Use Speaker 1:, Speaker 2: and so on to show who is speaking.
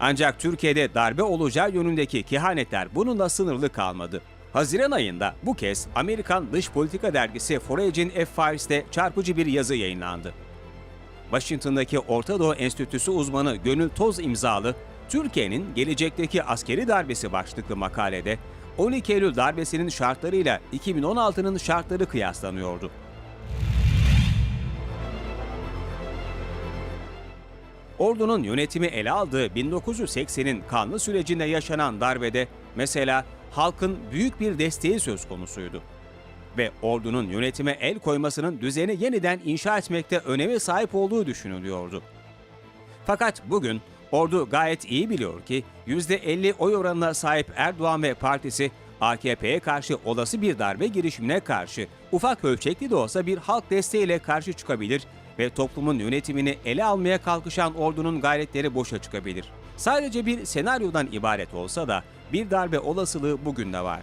Speaker 1: Ancak Türkiye'de darbe olacağı yönündeki kehanetler bununla sınırlı kalmadı. Haziran ayında bu kez Amerikan Dış Politika dergisi Forage'in F-Files'te çarpıcı bir yazı yayınlandı. Washington'daki Orta Doğu Enstitüsü uzmanı Gönül Toz imzalı Türkiye'nin gelecekteki askeri darbesi başlıklı makalede 12 Eylül darbesinin şartlarıyla 2016'nın şartları kıyaslanıyordu. Ordunun yönetimi ele aldığı 1980'in kanlı sürecinde yaşanan darbede mesela halkın büyük bir desteği söz konusuydu. Ve ordunun yönetime el koymasının düzeni yeniden inşa etmekte öneme sahip olduğu düşünülüyordu. Fakat bugün ordu gayet iyi biliyor ki %50 oy oranına sahip Erdoğan ve partisi AKP'ye karşı olası bir darbe girişimine karşı ufak ölçekli de olsa bir halk desteğiyle karşı çıkabilir ve toplumun yönetimini ele almaya kalkışan ordunun gayretleri boşa çıkabilir. Sadece bir senaryodan ibaret olsa da bir darbe olasılığı bugün de var.